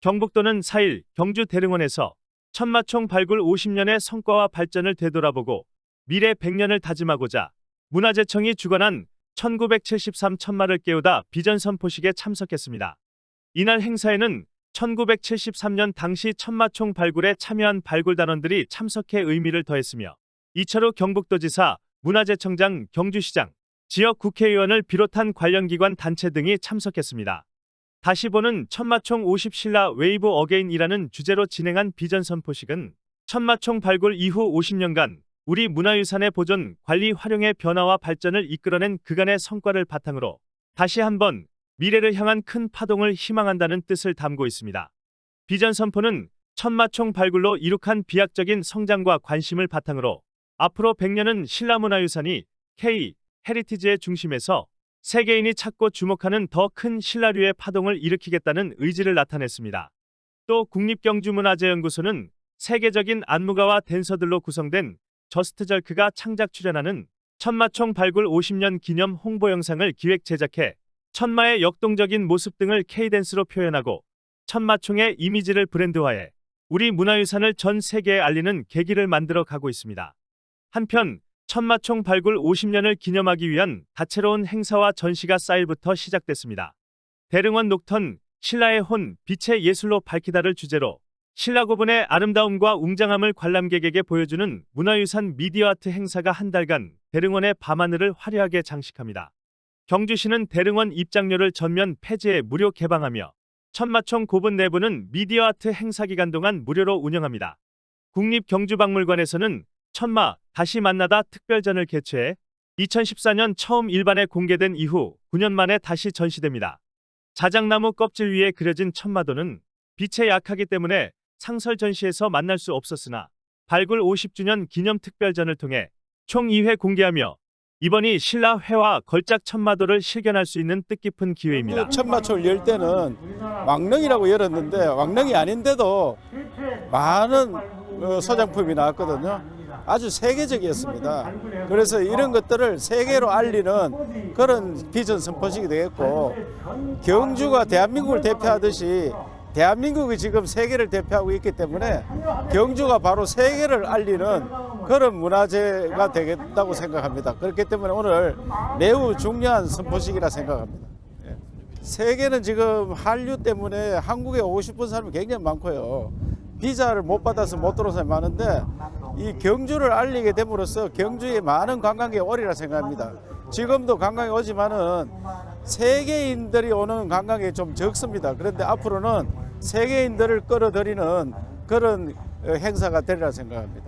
경북도는 4일 경주 대릉원에서 천마총 발굴 50년의 성과와 발전을 되돌아보고 미래 100년을 다짐하고자 문화재청이 주관한 1973 천마를 깨우다 비전 선포식에 참석했습니다. 이날 행사에는 1973년 당시 천마총 발굴에 참여한 발굴단원들이 참석해 의미를 더했으며 이철우 경북도지사, 문화재청장, 경주시장, 지역 국회의원을 비롯한 관련 기관 단체 등이 참석했습니다. 다시 보는 천마총 50신라 웨이브 어게인이라는 주제로 진행한 비전 선포식은 천마총 발굴 이후 50년간 우리 문화유산의 보존, 관리, 활용의 변화와 발전을 이끌어낸 그간의 성과를 바탕으로 다시 한번 미래를 향한 큰 파동을 희망한다는 뜻을 담고 있습니다. 비전 선포는 천마총 발굴로 이룩한 비약적인 성장과 관심을 바탕으로 앞으로 100년은 신라문화유산이 K 헤리티지의 중심에서 세계인이 찾고 주목하는 더 큰 신라류의 파동을 일으키겠다는 의지를 나타냈습니다. 또 국립경주문화재연구소는 세계적인 안무가와 댄서들로 구성된 저스트절크가 창작 출연하는 천마총 발굴 50년 기념 홍보 영상을 기획 제작해 천마의 역동적인 모습 등을 K댄스로 표현하고 천마총의 이미지를 브랜드화해 우리 문화유산을 전 세계에 알리는 계기를 만들어 가고 있습니다. 한편 천마총 발굴 50년을 기념하기 위한 다채로운 행사와 전시가 4일부터 시작됐습니다. 대릉원 녹턴 신라의 혼 빛의 예술로 밝히다를 주제로 신라 고분의 아름다움과 웅장함을 관람객에게 보여주는 문화유산 미디어 아트 행사가 한 달간 대릉원의 밤하늘을 화려하게 장식합니다. 경주시는 대릉원 입장료를 전면 폐지해 무료 개방하며 천마총 고분 내부는 미디어 아트 행사 기간 동안 무료로 운영합니다. 국립경주박물관에서는 천마 다시 만나다 특별전을 개최해 2014년 처음 일반에 공개된 이후 9년 만에 다시 전시됩니다. 자작나무 껍질 위에 그려진 천마도는 빛에 약하기 때문에 상설 전시에서 만날 수 없었으나 발굴 50주년 기념 특별전을 통해 총 2회 공개하며 이번이 신라 회화 걸작 천마도를 실견할 수 있는 뜻깊은 기회입니다. 천마초를 열 때는 왕릉이라고 열었는데 왕릉이 아닌데도 많은 어, 소장품이 나왔거든요. 아주 세계적이었습니다. 그래서 이런 것들을 세계로 알리는 그런 비전 선포식이 되겠고 경주가 대한민국을 대표하듯이 대한민국이 지금 세계를 대표하고 있기 때문에 경주가 바로 세계를 알리는 그런 문화재가 되겠다고 생각합니다. 그렇기 때문에 오늘 매우 중요한 선포식이라 생각합니다. 세계는 지금 한류 때문에 한국에 오고 싶은 사람이 굉장히 많고요. 비자를 못 받아서 못 들어온 사람이 많은데 이 경주를 알리게 됨으로써 경주에 많은 관광객이 오리라 생각합니다. 지금도 관광이 오지만은 세계인들이 오는 관광객이 좀 적습니다. 그런데 앞으로는 세계인들을 끌어들이는 그런 어, 행사가 되리라 생각합니다.